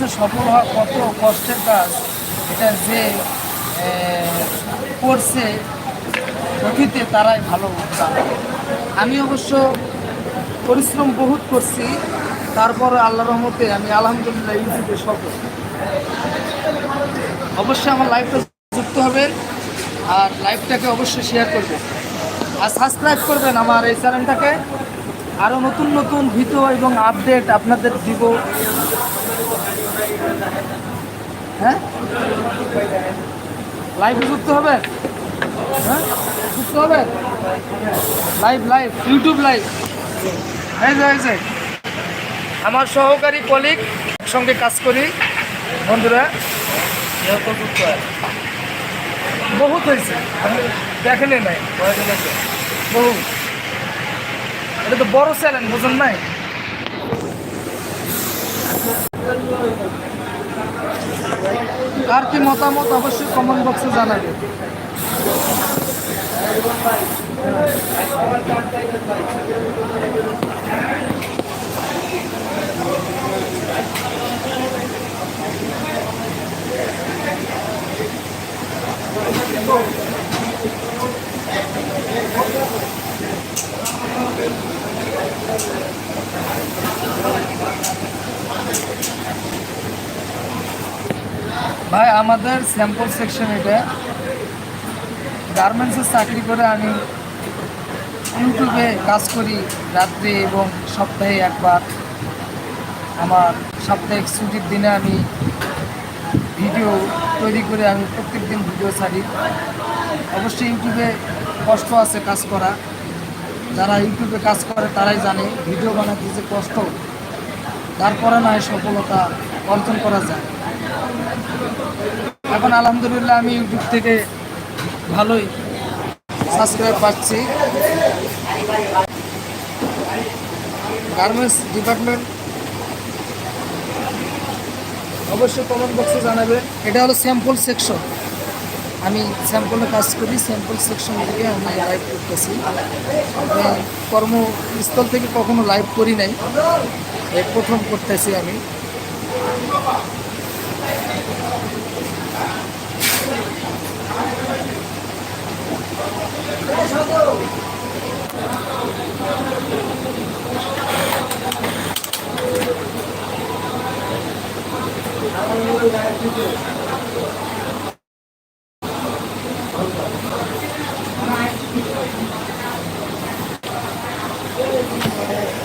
যে সফল হওয়া কত কষ্টের কাজ, এটা যে করছে, অতীতে তারাই ভালো আমি অবশ্য পরিশ্রম বহুত করছি, তারপর আল্লাহ রহমতে আমি আলহামদুলিল্লাহ ইউটিউবে সফল। অবশ্যই আমার লাইফটা যুক্ত হবেন আর লাইভটাকে অবশ্যই শেয়ার করবেন আর সাবস্ক্রাইব করবেন আমার এই চ্যানেলটাকে আরও নতুন নতুন ভিডিও এবং আপডেট আপনাদের দিব। হ্যাঁ? লাইভে হবেন? হ্যাঁ? যুক্ত হবেন? লাইভ লাইভ ইউটিউব লাইভ যে, এই আমার সহকারী কলিগ সঙ্গে কাজ করি। বন্ধুরা যেহেতু বহুত হয়েছে। আমি দেখেনি নাই। বহু। এটা তো বড় চ্যালেঞ্জ বুঝুন নাই? কার কি মতামত অবশ্যই কমেন্ট বক্সে জানাবে ভাই, আমাদের স্যাম্পল সেকশন এটা। গার্মেন্টসের চাকরি করে আমি ইউটিউবে কাজ করি রাত্রে এবং সপ্তাহে একবার। আমার সাপ্তাহিক ছুটির দিনে আমি ভিডিও তৈরি করে আমি প্রত্যেক দিন ভিডিও ছাড়ি। অবশ্যই ইউটিউবে কষ্ট আছে কাজ করা। যারা ইউটিউবে কাজ করে তারাই জানে ভিডিও বানাতে যে কষ্ট, তারপরে নয় সফলতা অর্জন করা যায়। এখন আলহামদুলিল্লাহ আমি ইউটিউব থেকে ভালোই সাবস্ক্রাইব পাচ্ছি। গার্মেন্টস ডিপার্টমেন্ট অবশ্যই কমেন্ট বক্সে জানাবে এটা হলো স্যাম্পল সেকশন আমি স্যাম্পলে কাজ করি স্যাম্পল সেকশন থেকে আমি লাইভ করতেছি। কর্মস্থল থেকে কখনো লাইভ করি নাই। প্রথম করতেছি আমি।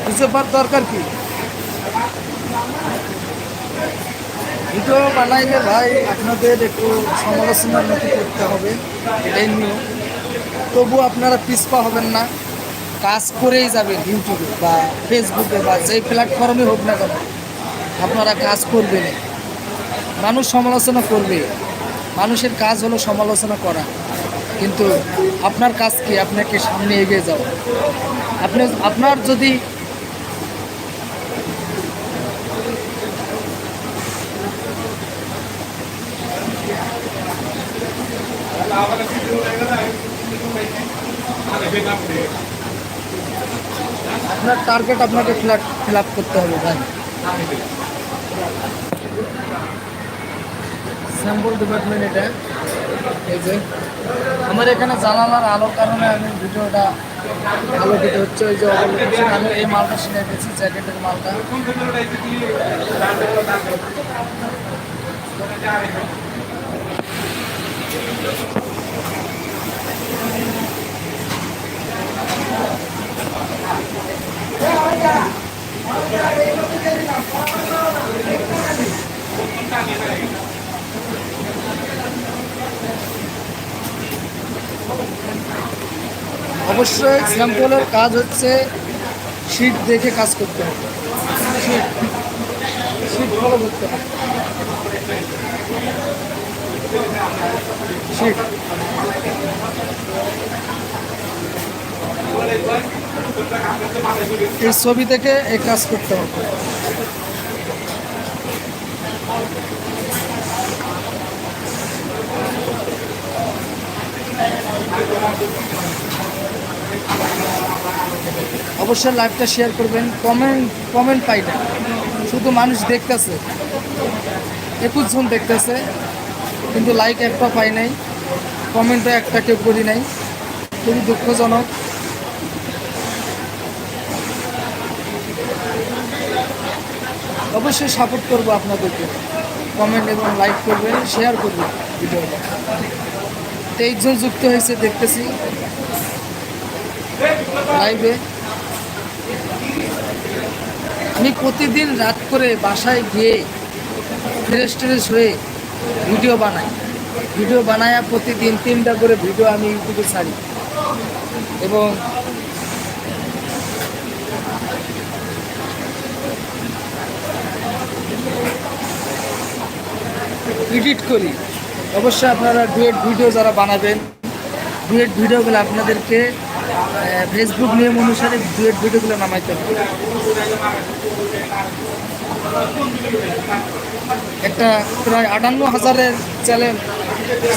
হিসেবার দরকার কি? ভিডিও বানাইলে ভাই আপনাদের একটু সমালোচনার মতো করতে হবে এটাই নিয়ম তবু আপনারা পিছপা হবেন না, কাজ করেই যাবেন ইউটিউবে বা ফেসবুকে বা যেই প্ল্যাটফর্মে হোক না কেন। আপনারা কাজ করবেন। মানুষ সমালোচনা করবে। মানুষের কাজ হলো সমালোচনা করা। কিন্তু আপনার কাজ কি? আপনাকে সামনে এগিয়ে যাওয়া। আপনি আপনার যদি আপনার টার্গেট আপনাকে ফিল আপ করতে হবে, ভাই। স্যাম্পল ডিপার্টমেন্ট এটা। এই যে, আমার এখানে জানালার আলোর কারণে আমি ভিডিওটা আলোকিত হচ্ছে। ওই যে আমি এই মালটা সিলাই পেয়েছি জ্যাকেটের মালটা। অবশ্যই স্যাম্পলের কাজ হচ্ছে শীট দেখে কাজ করতে হবে। শীট ফলো করতে হবে। এই ছবি থেকে এই কাজ করতে হবে। অবশ্যই লাইভটা শেয়ার করবেন কমেন্ট কমেন্ট পাই না শুধু মানুষ দেখতেছে, একুশ জন দেখতেছে। কিন্তু লাইক একটা পাই নাই কমেন্টও একটা কেউ করি নাই। খুবই দুঃখজনক। অবশ্যই সাপোর্ট করব আপনাদেরকে। কমেন্ট এবং লাইক করবেন শেয়ার করবেন ভিডিওটা। তেইশ জন যুক্ত হয়েছে দেখতেছি। লাইভে আমি প্রতিদিন রাত করে বাসায় গিয়ে ফ্রেশ ট্রেশ হয়ে ভিডিও বানাই। ভিডিও বানায়া প্রতিদিন তিনটা করে ভিডিও আমি ইউটিউবে ছাড়ি। এবং এডিট করি। অবশ্যই আপনারা ডুয়েট ভিডিও যারা বানাবেন, ডুয়েট ভিডিওগুলো আপনাদেরকে ফেসবুক নিয়ম অনুসারে ডুয়েট ভিডিওগুলো নামাইতে হবে। একটা প্রায় আটান্ন হাজারের চ্যালেঞ্জ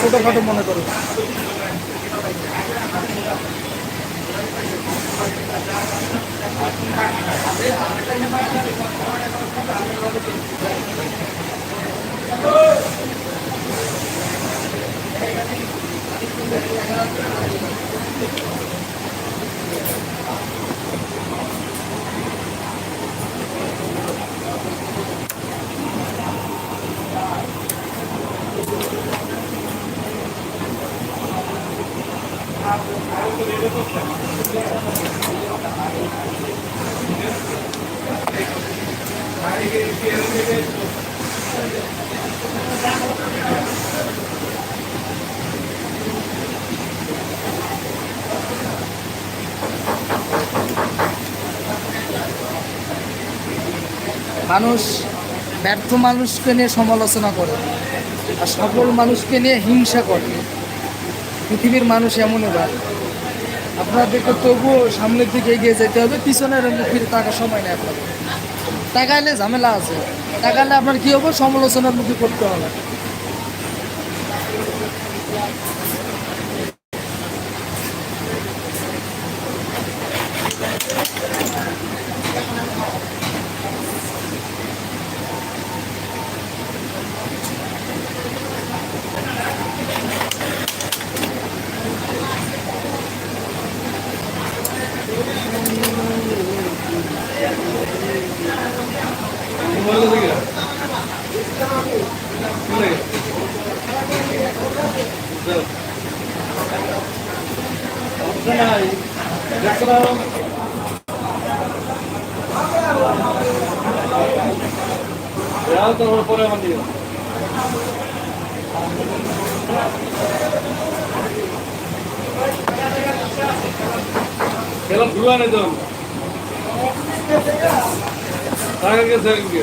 ছোটোখাটো মনে করুন মানুষ ব্যর্থ মানুষকে নিয়ে সমালোচনা করে আর সফল মানুষকে নিয়ে হিংসা করে। পৃথিবীর মানুষ এমনই ভাই। আপনাদেরকে তবুও সামনের দিকে এগিয়ে যেতে হবে, পিছনের মুখের টাকা সময় নেই আপনাদের। টাকাইলে ঝামেলা আছে। টাকা টাকাইলে আপনার কি হবে? সমালোচনার মুখে করতে হবে। পরে দিও খেলা ধুয়া নেই তো টাকা গেছে একদিকে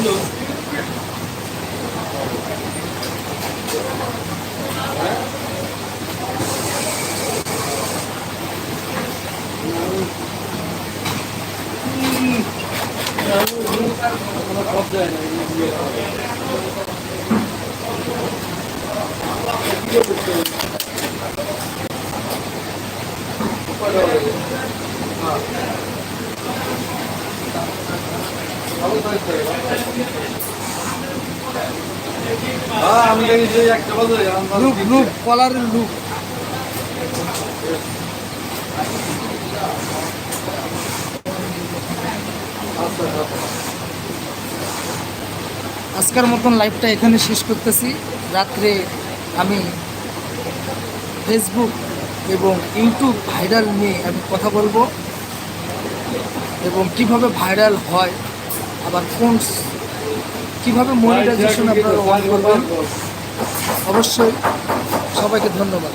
ছিল হ্যাঁ আমি জানি যে একটা বাজে লুক লুক কলারের লুক। আজকের মতন লাইভটা এখানে শেষ করতেছি। রাত্রে আমি ফেসবুক এবং ইউটিউব ভাইরাল নিয়ে আমি কথা বলব। এবং কীভাবে ভাইরাল হয় আবার ফোনস কীভাবে মনিটাইজেশন আপনারা ওয়ার্ক করবেন অবশ্যই সবাইকে ধন্যবাদ